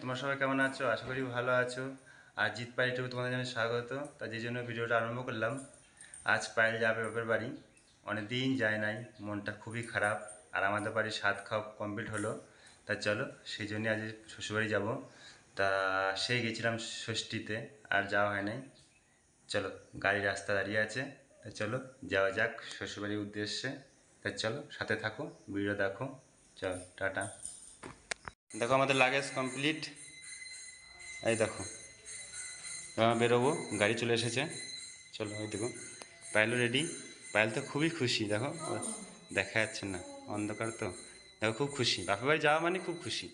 তোমরা সবাই কেমন আছো? আশা করি ভালো আছো। আর জিৎ পাইল ইউটিউবে তোমাদের জন্য স্বাগত। তা যে জন্য ভিডিওটা আরম্ভ করলাম, আজ পাইল যাবে বাপের বাড়ি। অনেক দিন যায় নাই, মনটা খুবই খারাপ। আর আমাদের বাড়ির স্বাদ খাওয়া কমপ্লিট হলো। তা চলো, সেই জন্য আজ শ্বশুরবাড়ি যাব। তা সেই গেছিলাম ষষ্ঠীতে, আর যাওয়া হয় নাই। চলো গাড়ি রাস্তা দাঁড়িয়ে আছে। তা চলো, যাওয়া যাক শ্বশুরবাড়ির উদ্দেশ্যে। তা চলো, সাথে থাকো ভিডিও দেখো। চলো, টাটা। দেখো আমাদের লাগেজ কমপ্লিট এই দেখো এবার বেরোবো, গাড়ি চলে এসেছে। চলো ওই দেখো পায়েলও রেডি পায়েল তো খুবই খুশি, দেখো, দেখা যাচ্ছে না, অন্ধকার তো। দেখো, খুব খুশি। বাপের বাড়ি যাওয়া মানে খুব খুশি।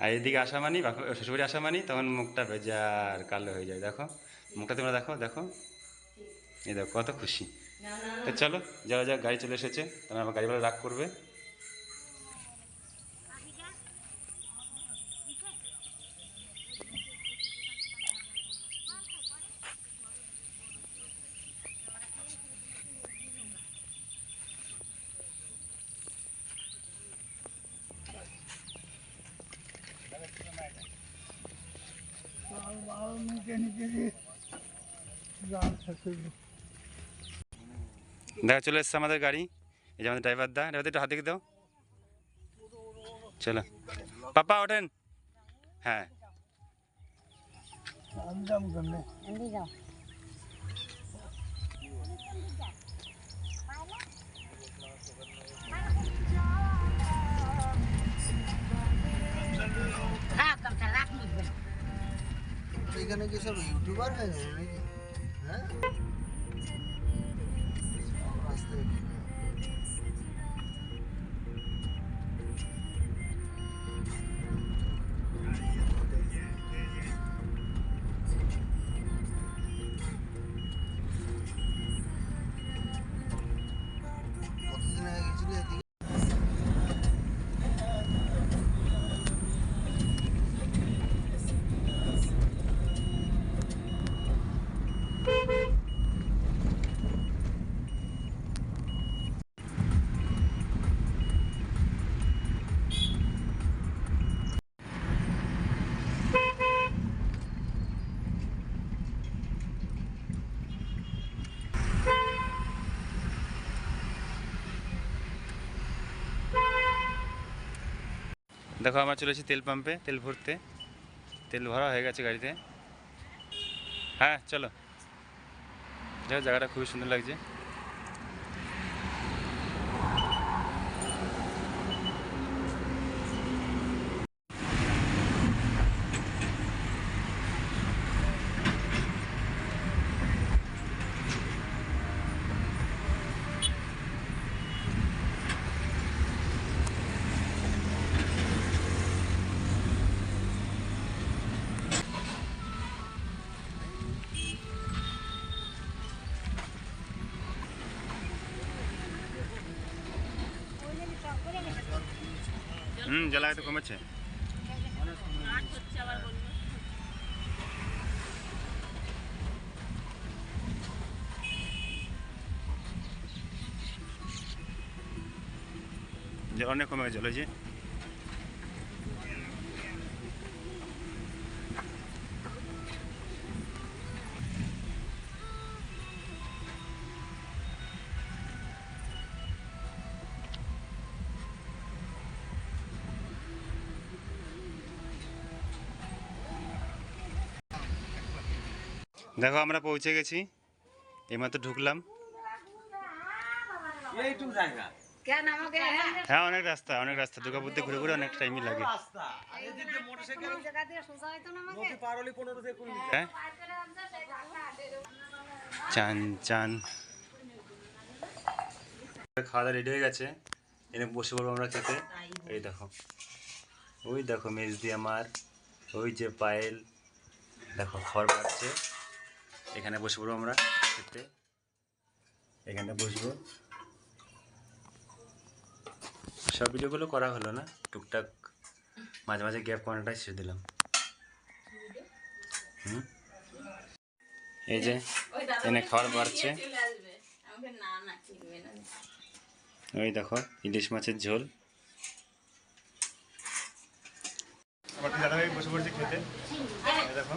আর এদিকে আসা মানি বাপের শ্বশুরবাড়ি আসা মানি তখন মুখটা বেজার কালো হয়ে যায়, দেখো। মুখটা তোমরা দেখো দেখো। এই দেখো, কত খুশি। তো চলো, যাওয়া যাক, গাড়ি চলে এসেছে। তখন আমার গাড়িওয়ালা রাগ করবে। দেখা চলে এসছে আমাদের গাড়ি। এই যে আমাদের ড্রাইভার দা। ড্রাইভার একটু হাত দাও। চলো। পাপা ওঠেন। হ্যাঁ। এখানে কি সব ইউটিউবার হয়ে দেখো, আমরা চলেছি তেল পাম্পে তেল ভরতে। তেল ভরা হয়ে গেছে গাড়িতে। হ্যাঁ চলো। দেখো জায়গাটা খুবই সুন্দর লাগছে। হুম তো কমেছে? অনেক কমে গেছে দেখো আমরা পৌঁছে গেছি। এইমাত্র ঢুকলাম। হ্যাঁ অনেক রাস্তা অনেক রাস্তা। দুর্গাপুর ঘুরে ঘুরে অনেক টাইমই লাগে। হ্যাঁ। চান চান। খাওয়া দাওয়া রেডি হয়ে গেছে। এনে বসে পড়ব আমরা খেতে। এই দেখো। ওই দেখো মেজদি আমার। ওই যে পায়েল। দেখো খড় পাচ্ছে এখানে বসে পড়ব আমরা, খেতে। এখানে বসবো। সব ভিডিওগুলো করা হলো না, টুকটাক মাঝে মাঝে গ্যাপ করাটাই ছেড়ে দিলাম। এই যে, এনে খাবার বাড়ছে। ওই দেখো, ইলিশ মাছের ঝোল। আমার বসে পড়ছে খেতে। দেখো।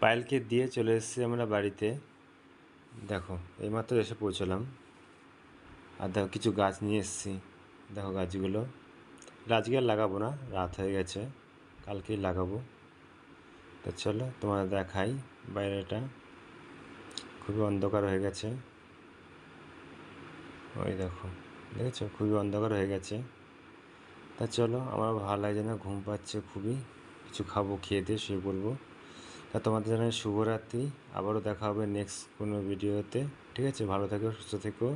পায়েলকে দিয়ে চলে এসেছি আমরা বাড়িতে। দেখো, এইমাত্র এসে পৌঁছলাম। আর দেখো, কিছু গাছ নিয়ে এসেছি। দেখো গাছগুলো। আজকে আর লাগাবো না, রাত হয়ে গেছে। কালকেই লাগাবো। তো চলো, তোমাদের দেখাই বাইরেটা। খুবই অন্ধকার হয়ে গেছে। ওই দেখো, দেখেছ? খুবই অন্ধকার হয়ে গেছে। তা চলো, আমার ভালো লাগছে না, ঘুম পাচ্ছে খুবই। কিছু খাব, খেয়ে দিয়ে শুয়ে পড়ব। তা তোমাদের জানাই শুভরাত্রি। আবারও দেখা হবে নেক্সট কোনো ভিডিওতে ঠিক আছে? ভালো থেকো, সুস্থ থেকো।